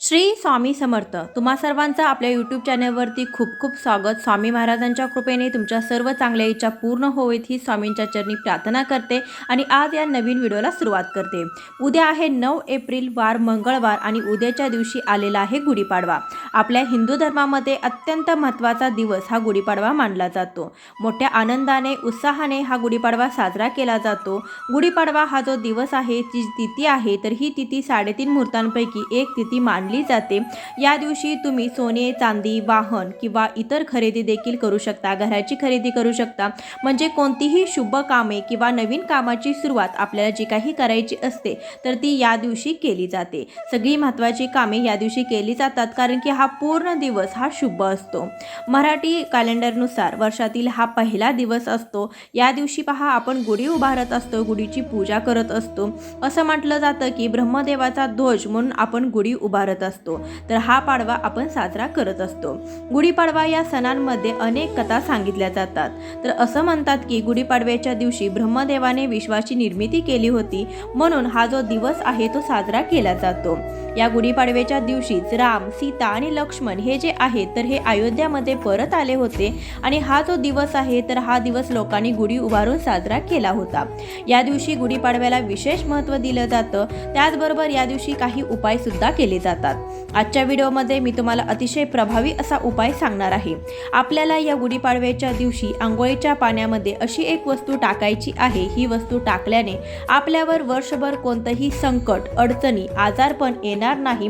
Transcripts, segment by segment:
श्री स्वामी समर्थ तुम्हा सर्वांचं आपल्या यूट्यूब चॅनलवरती खूप खूप स्वागत. स्वामी महाराजांच्या कृपेने तुमच्या सर्व चांगल्या इच्छा पूर्ण होईत ही स्वामींच्या चरणी प्रार्थना करते आणि आज या नवीन व्हिडिओला सुरुवात करते. उद्या आहे नऊ एप्रिल वार मंगळवार आणि उद्याच्या दिवशी आलेला आहे गुढीपाडवा. आपल्या हिंदू धर्मामध्ये अत्यंत महत्त्वाचा दिवस हा गुढीपाडवा मानला जातो. मोठ्या आनंदाने उत्साहाने हा गुढीपाडवा साजरा केला जातो. गुढीपाडवा हा जो दिवस आहे जी तिथी आहे तर ही तिथी साडेतीन मुहूर्तांपैकी एक तिथी मान मानली जाते. या दिवशी तुम्ही सोने चांदी वाहन किंवा इतर खरेदी देखील करू शकता. घराची खरेदी करू शकता. म्हणजे कोणतीही शुभ कामे किंवा नवीन कामाची सुरुवात आपल्याला जी काही करायची असते तर ती या दिवशी केली जाते. सगळी महत्त्वाची कामे या दिवशी केली जातात कारण की हा पूर्ण दिवस हा शुभ असतो. मराठी कॅलेंडरनुसार वर्षातील हा पहिला दिवस असतो. या दिवशी पहा आपण गुढी उभारत असतो गुढीची पूजा करत असतो. असं म्हटलं जातं की ब्रह्मदेवाचा ध्वज म्हणून आपण गुढी उभारत असतो. तर हा पाडवा आपण साजरा करत असतो. गुढीपाडवा या सणांमध्ये अनेक कथा सांगितल्या जातात. तर असं म्हणतात की गुढीपाडव्याच्या दिवशी ब्रह्मदेवाने विश्वाची निर्मिती केली होती. म्हणून हा जो दिवस आहे तो साजरा केला जातो. या गुढीपाडव्याच्या दिवशीच राम सीता आणि लक्ष्मण हे जे आहेत तर हे अयोध्यामध्ये परत आले होते. आणि हा जो दिवस आहे तर हा दिवस लोकांनी गुढी उभारून साजरा केला होता. या दिवशी गुढीपाडव्याला विशेष महत्त्व दिलं जातं. त्याचबरोबर या दिवशी काही उपाय सुद्धा केले जातात. आजच्या व्हिडिओमध्ये मी तुम्हाला अतिशय प्रभावी असा उपाय सांगणार आहे. आपल्याला या गुढीपाडव्याच्या दिवशी आंघोळीच्या पाण्यामध्ये अशी एक वस्तू टाकायची आहे. ही वस्तू टाकल्याने आपल्यावर वर्षभर कोणतंही संकट अडचणी आजारपण येणार नाही.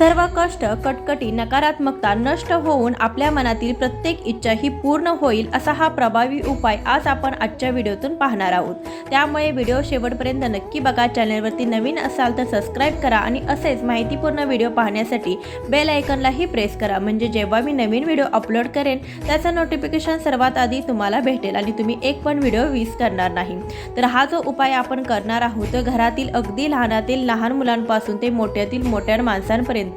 सर्व कष्ट कटकटी नकारात्मकता नष्ट होऊन आपल्या मनातील प्रत्येक इच्छा ही पूर्ण होईल असा हा प्रभावी उपाय आज आपण आजच्या व्हिडिओतून पाहणार आहोत. त्यामुळे व्हिडिओ शेवटपर्यंत नक्की बघा चॅनलवरती नवीन असाल तर सबस्क्राईब करा आणि असेच माहितीपूर्ण व्हिडिओ पाहण्यासाठी बेल आयकनलाही प्रेस करा. म्हणजे जेव्हा मी नवीन व्हिडिओ अपलोड करेन त्याचं नोटिफिकेशन सर्वात आधी तुम्हाला भेटेल आणि तुम्ही एक पण व्हिडिओ मिस करणार नाही. तर हा जो उपाय आपण करणार आहोत तो घरातील अगदी लहानातील लहान मुलांपासून ते मोठ्यातील मोठ्या माणसांपर्यंत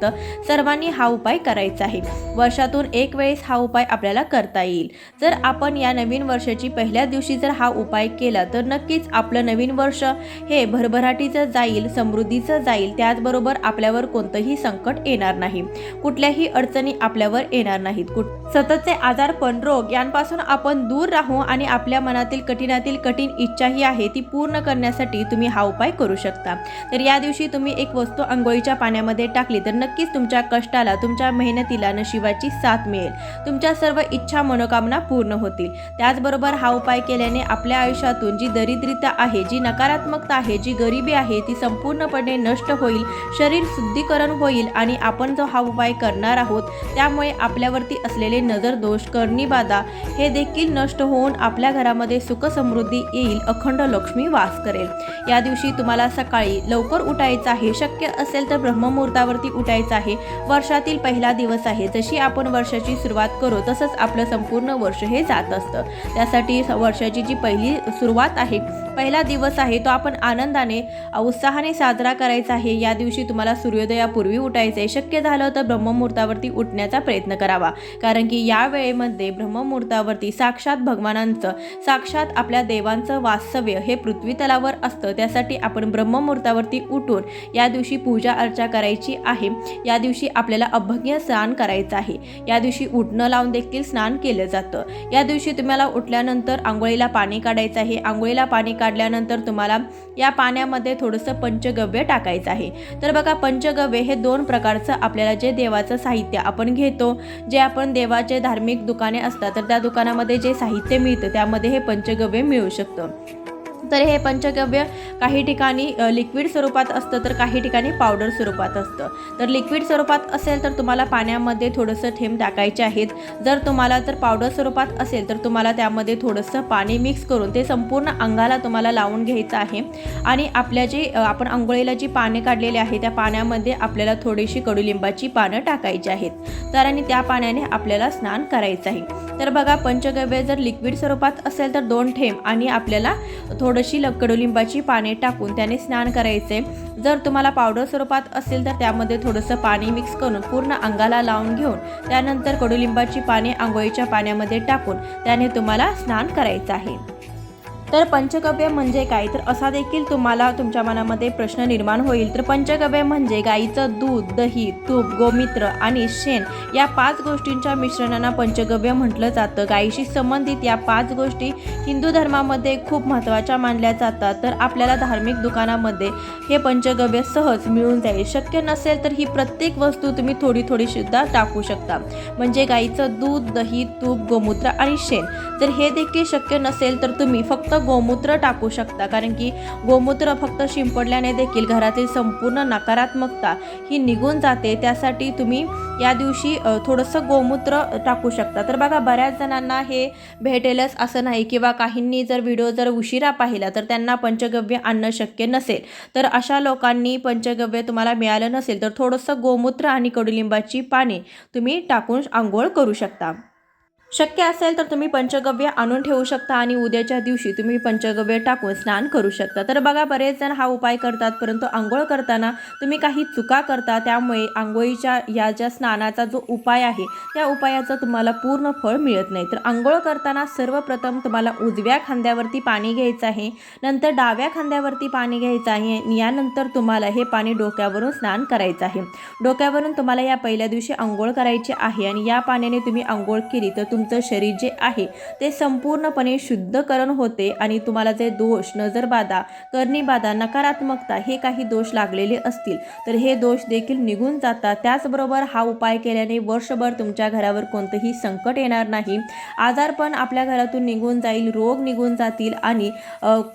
सर्वांनी हा उपाय करायचा आहे. वर्षातून एक वेळेस हा उपाय आपल्याला करता येईल. जर आपण या नवीन वर्षाची पहिल्या दिवशी जर हा उपाय केला तर नक्कीच आपलं नवीन वर्ष हे भरभराटीचं जाईल समृद्धीचं जाईल. त्याचबरोबर आपल्यावर कोणतंही संकट येणार नाही. कुठल्याही अडचणी आपल्यावर येणार नाहीत. कुठ सततचे आजारपण रोग यांपासून आपण दूर राहू आणि आपल्या मनातील कठीणातील कठीण इच्छा ही आहे ती पूर्ण करण्यासाठी तुम्ही हा उपाय करू शकता. तर या दिवशी तुम्ही एक वस्तू आंघोळीच्या पाण्यामध्ये टाकली तर नक्कीच तुमच्या कष्टाला तुमच्या मेहनतीला नशिबाची साथ मिळेल. तुमच्या सर्व इच्छा मनोकामना पूर्ण होतील. त्याचबरोबर हा उपाय केल्याने आपल्या आयुष्यातून जी दरिद्रता आहे जी नकारात्मकता आहे जी गरिबी आहे ती संपूर्णपणे नष्ट होईल शरीर शुद्धीकरण होईल आणि आपण जो हा उपाय करणार आहोत त्यामुळे आपल्यावरती असलेले नजर दोष करणी बाधा हे देखील नष्ट होऊन आपल्या घरामध्ये सुखसमृद्धी येईल अखंड लक्ष्मी वास करेल. या दिवशी तुम्हाला सकाळी लवकर उठायचं आहे शक्य असेल तर ब्रह्ममुहूर्तावरती उठायचं आहे. वर्षातील पहिला दिवस आहे. जशी आपण वर्षाची सुरुवात करू तसंच आपलं संपूर्ण वर्ष हे जात असतं. त्यासाठी वर्षाची जी पहिली सुरुवात आहे पहिला दिवस आहे तो आपण आनंदाने उत्साहाने साजरा करायचा आहे. या दिवशी तुम्हाला सूर्योदयापूर्वी उठायचं आहे. शक्य झालं तर ब्रह्ममुहूर्तावरती उठण्याचा प्रयत्न करावा. कारण की या वेळेमध्ये ब्रह्ममुहूर्तावरती साक्षात भगवानांचं साक्षात आपल्या देवांचं वास्तव्य हे पृथ्वी तलावर असतं. त्यासाठी आपण ब्रह्ममुहूर्तावरती उठून या दिवशी पूजा अर्चा करायची आहे. या दिवशी आपल्याला अभंग्य स्नान करायचं आहे. या दिवशी उठणं लावून देखील स्नान केलं जातं. या दिवशी तुम्हाला उठल्यानंतर आंघोळीला पाणी काढायचं आहे. आंघोळीला पाणी काढल्यानंतर तुम्हाला या पाण्यामध्ये थोडंसं पंचगव्य टाकायचं आहे. तर बघा पंचगव्य हे दोन प्रकारचं आपल्याला जे देवाचं साहित्य आपण घेतो जे आपण देवाचे धार्मिक दुकाने असतात तर त्या दुकानामध्ये जे साहित्य मिळतं त्यामध्ये हे पंचगव्य मिळू शकतं. तर हे पंचगव्य काही ठिकाणी लिक्विड स्वरूपात असतं तर काही ठिकाणी पावडर स्वरूपात असतं. तर लिक्विड स्वरूपात असेल तर तुम्हाला पाण्यामध्ये थोडंसं थेंब टाकायचे आहेत. जर तुम्हाला तर पावडर स्वरूपात असेल तर तुम्हाला त्यामध्ये थोडंसं पाणी मिक्स करून ते संपूर्ण अंगाला तुम्हाला लावून घ्यायचं आहे. आणि आपल्या जे आपण आंघोळीला जी पाने काढलेली आहे त्या पाण्यामध्ये आपल्याला थोडीशी कडुलिंबाची पानं टाकायची आहेत. तर आणि त्या पाण्याने आपल्याला स्नान करायचं आहे. तर बघा पंचगव्य जर लिक्विड स्वरूपात असेल तर दोन थेंब आणि आपल्याला थोडीशी ल कडुलिंबाची पाने टाकून त्याने स्नान करायचे. जर तुम्हाला पावडर स्वरूपात असेल तर त्यामध्ये थोडंसं पाणी मिक्स करून पूर्ण अंगाला लावून घेऊन त्यानंतर कडुलिंबाची पाने आंघोळीच्या पाण्यामध्ये टाकून त्याने तुम्हाला स्नान करायचं आहे. तर पंचगव्य म्हणजे काय? तर असा देखील तुम्हाला तुमच्या मनामध्ये प्रश्न निर्माण होईल. तर पंचगव्य म्हणजे गाईचं दूध दही तूप गोमित्र आणि शेण या पाच गोष्टींच्या मिश्रणांना पंचगव्य म्हटलं जातं. गाईशी संबंधित या पाच गोष्टी हिंदू धर्मामध्ये खूप महत्त्वाच्या मानल्या जातात. तर आपल्याला धार्मिक दुकानामध्ये हे पंचगव्य सहज मिळून जाईल. शक्य नसेल तर ही प्रत्येक वस्तू तुम्ही थोडी थोडी सुद्धा टाकू शकता. म्हणजे गाईचं दूध दही तूप गोमूत्र आणि शेण. जर हे देखील शक्य नसेल तर तुम्ही फक्त गोमूत्र टाकू शकता. कारण की गोमूत्र फक्त शिंपडल्याने देखील घरातील संपूर्ण नकारात्मकता ही निघून जाते. त्यासाठी तुम्ही या दिवशी थोडंसं गोमूत्र टाकू शकता. तर बघा बऱ्याच जणांना हे भेटेलच असं नाही किंवा काहींनी जर व्हिडिओ जर उशिरा पाहिला तर त्यांना पंचगव्य आणणं शक्य नसेल. तर अशा लोकांनी पंचगव्य तुम्हाला मिळालं नसेल तर थोडंसं गोमूत्र आणि कडुलिंबाची पाने तुम्ही टाकून आंघोळ करू शकता. शक्य असेल तर तुम्ही पंचगव्य आणून ठेवू शकता आणि उद्याच्या दिवशी तुम्ही पंचगव्य टाकून स्नान करू शकता. तर बघा बरेच जण हा उपाय करतात परंतु आंघोळ करताना तुम्ही काही चुका करता त्यामुळे आंघोळीच्या या ज्या स्नानाचा जो उपाय आहे त्या उपायाचं तुम्हाला पूर्ण फळ मिळत नाही. तर आंघोळ करताना सर्वप्रथम तुम्हाला उजव्या खांद्यावरती पाणी घ्यायचं आहे नंतर डाव्या खांद्यावरती पाणी घ्यायचं आहे आणि यानंतर तुम्हाला हे पाणी डोक्यावरून स्नान करायचं आहे. डोक्यावरून तुम्हाला या पहिल्या दिवशी आंघोळ करायची आहे आणि या पाण्याने तुम्ही आंघोळ केली तर तुमचं शरीर जे आहे ते संपूर्णपणे शुद्धकरण होते आणि तुम्हाला जे दोष नजरबाधा करणीबाधा नकारात्मकता हे काही दोष लागलेले असतील तर हे दोष देखील निघून जातात. त्याचबरोबर हा उपाय केल्याने वर्षभर तुमच्या घरावर कोणतंही संकट येणार नाही. आजारपण आपल्या घरातून निघून जाईल रोग निघून जातील आणि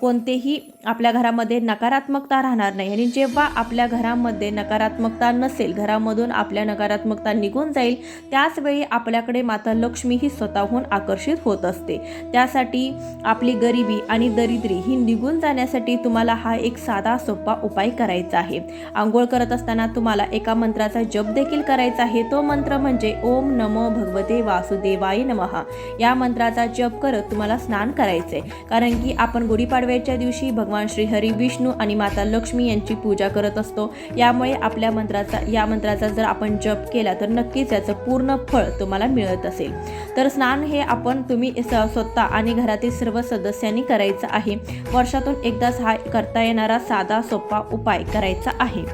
कोणतेही आपल्या घरामध्ये नकारात्मकता राहणार नाही. आणि जेव्हा आपल्या घरामध्ये नकारात्मकता नसेल घरामधून आपल्या नकारात्मकता निघून जाईल त्याचवेळी आपल्याकडे माता लक्ष्मी ही स्वतःहून आकर्षित होत असते. त्यासाठी आपली गरिबी आणि दरिद्री ही निघून जाण्यासाठी तुम्हाला हा एक साधा सोपा उपाय करायचा आहे. आंघोळ करत असताना तुम्हाला एका मंत्राचा जप देखील करायचा आहे. तो मंत्र म्हणजे ओम नमो भगवते वासुदेवाय नमः. या मंत्राचा जप करत तुम्हाला स्नान करायचे कारण की आपण गुढीपाडव्याच्या दिवशी भगवान श्री हरी विष्णू आणि माता लक्ष्मी यांची पूजा करत असतो. यामुळे आपल्या मंत्राचा या मंत्राचा जर आपण जप केला तर नक्कीच याचं पूर्ण फळ तुम्हाला मिळत असेल. तर स्नान हे आपण तुम्ही स- स्वतः आणि घरातील सर्व सदस्यांनी करायचं आहे. वर्षातून एकदाच हा करता येणारा साधा सोपा उपाय करायचा आहे.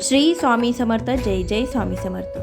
श्री स्वामी समर्थ जय जय स्वामी समर्थ.